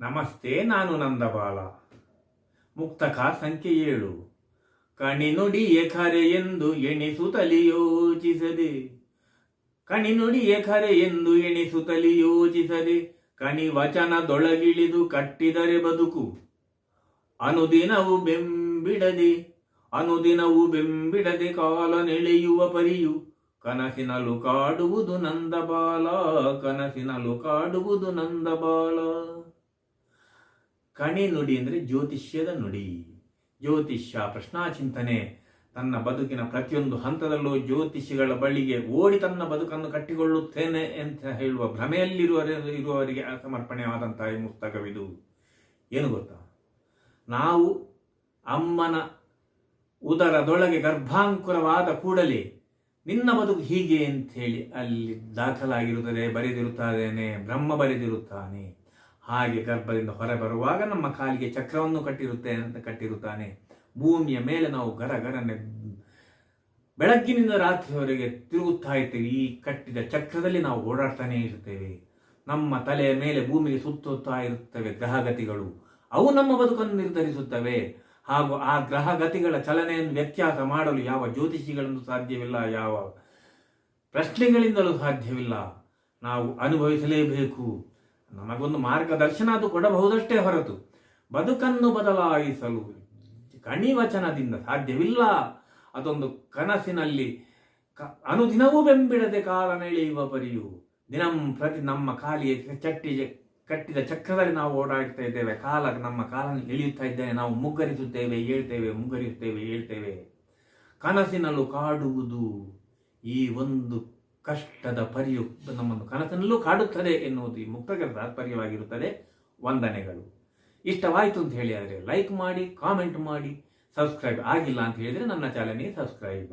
ನಮಸ್ತೆ ನಾನು ನಂದಬಾಲ. ಮುಕ್ತಕ ಸಂಖ್ಯೆ ಏಳು. ಕಣಿ ನುಡಿ ಖರೆ ಎಂದು ಎಣಿಸುತ್ತಲಿ ಯೋಚಿಸದೆ. ಕಣಿ ನುಡಿ ಖರೆ ಎಂದು ಎಣಿಸುತ್ತಲಿ ಯೋಚಿಸದೆ. ಕಣಿ ವಚನದೊಳಗಿಳಿದು ಕಟ್ಟಿದರೆ ಬದುಕು. ಅನುದಿನವು ಬೆಂಬಿಡದೆ ಅನುದಿನವು ಬೆಂಬಿಡದೆ ಕಾಲ ನೆಳೆಯುವ ಪರಿಯು. ಕನಸಿನಲು ಕಾಡುವುದು ನಂದಬಾಲ, ಕನಸಿನಲು ಕಾಡುವುದು ನಂದಬಾಲ. ಕಣಿ ನುಡಿ ಅಂದರೆ ಜ್ಯೋತಿಷ್ಯದ ನುಡಿ. ಜ್ಯೋತಿಷ್ಯ ಪ್ರಶ್ನಾಚಿಂತನೆ. ತನ್ನ ಬದುಕಿನ ಪ್ರತಿಯೊಂದು ಹಂತದಲ್ಲೂ ಜ್ಯೋತಿಷಿಗಳ ಬಳಿಗೆ ಓಡಿ ತನ್ನ ಬದುಕನ್ನು ಕಟ್ಟಿಕೊಳ್ಳುತ್ತೇನೆ ಅಂತ ಹೇಳುವ ಭ್ರಮೆಯಲ್ಲಿರುವ ಇರುವವರಿಗೆ ಸಮರ್ಪಣೆಯಾದಂತಹ ಈ ಪುಸ್ತಕವಿದು ಏನು ಗೊತ್ತಾ? ನಾವು ಅಮ್ಮನ ಉದರದೊಳಗೆ ಗರ್ಭಾಂಕುರವಾದ ಕೂಡಲೇ ನಿನ್ನ ಬದುಕು ಹೀಗೆ ಅಂತ ಹೇಳಿ ಅಲ್ಲಿ ದಾಖಲಾಗಿರುತ್ತದೆ ಬರೆದಿರುತ್ತಾನೆ ಬ್ರಹ್ಮ ಬರೆದಿರುತ್ತಾನೆ. ಹಾಗೆ ಗರ್ಭದಿಂದ ಹೊರ ಬರುವಾಗ ನಮ್ಮ ಕಾಲಿಗೆ ಚಕ್ರವನ್ನು ಕಟ್ಟಿರುತ್ತೆ ಅಂತ ಕಟ್ಟಿರುತ್ತಾನೆ. ಭೂಮಿಯ ಮೇಲೆ ನಾವು ಗರ ಗರನೆ ಬೆಳಗ್ಗಿನಿಂದ ರಾತ್ರಿಯವರೆಗೆ ತಿರುಗುತ್ತಾ ಇರ್ತೇವೆ. ಈ ಕಟ್ಟಿದ ಚಕ್ರದಲ್ಲಿ ನಾವು ಓಡಾಡ್ತಾನೆ ಇರ್ತೇವೆ. ನಮ್ಮ ತಲೆಯ ಮೇಲೆ ಭೂಮಿಗೆ ಸುತ್ತುತ್ತಾ ಇರುತ್ತವೆ ಗ್ರಹಗತಿಗಳು. ಅವು ನಮ್ಮ ಬದುಕನ್ನು ನಿರ್ಧರಿಸುತ್ತವೆ. ಹಾಗೂ ಆ ಗ್ರಹಗತಿಗಳ ಚಲನೆಯನ್ನು ವ್ಯತ್ಯಾಸ ಮಾಡಲು ಯಾವ ಜ್ಯೋತಿಷಿಗಳನ್ನು ಸಾಧ್ಯವಿಲ್ಲ, ಯಾವ ಪ್ರಶ್ನೆಗಳಿಂದಲೂ ಸಾಧ್ಯವಿಲ್ಲ. ನಾವು ಅನುಭವಿಸಲೇಬೇಕು. ನಮಗೊಂದು ಮಾರ್ಗದರ್ಶನ ಅದು ಕೊಡಬಹುದಷ್ಟೇ ಹೊರತು ಬದುಕನ್ನು ಬದಲಾಯಿಸಲು ಕಣಿವಚನದಿಂದ ಸಾಧ್ಯವಿಲ್ಲ. ಅದೊಂದು ಕನಸಿನಲ್ಲಿ ಅನುದಿನವೂ ಬೆಂಬಿಡದೆ ಕಾಲ ನೆಳೆಯುವ ಪರಿಯು ದಿನಂ ಪ್ರತಿ ನಮ್ಮ ಕಾಲಿಗೆ ಚಟ್ಟಿ ಕಟ್ಟಿದ ಚಕ್ರದಲ್ಲಿ ನಾವು ಓಡಾಡ್ತಾ ಇದ್ದೇವೆ. ಕಾಲ ನಮ್ಮ ಕಾಲನ ಇಳಿಯುತ್ತಾ ಇದ್ದೇವೆ ನಾವು ಮುಗ್ಗರಿಸುತ್ತೇವೆ ಹೇಳ್ತೇವೆ ಮುಗ್ಗರಿಸುತ್ತೇವೆ ಹೇಳ್ತೇವೆ ಕನಸಿನಲ್ಲೂ ಕಾಡುವುದು ಈ ಒಂದು ಕಷ್ಟದ ಪರಿಯು ನಮ್ಮನ್ನು ಕನಸಿನಲ್ಲೂ ಕಾಡುತ್ತದೆ ಎನ್ನುವುದು ಈ ಮುಕ್ತಗರ ತಾತ್ಪರ್ಯವಾಗಿರುತ್ತದೆ. ವಂದನೆಗಳು. ಇಷ್ಟವಾಯಿತು ಅಂತ ಹೇಳಿ ಆದರೆ ಲೈಕ್ ಮಾಡಿ ಕಾಮೆಂಟ್ ಮಾಡಿ ಸಬ್ಸ್ಕ್ರೈಬ್ ಆಗಿಲ್ಲ ಅಂತ ಹೇಳಿದರೆ ನನ್ನ ಚಾನಲ್ಗೆ ಸಬ್ಸ್ಕ್ರೈಬ್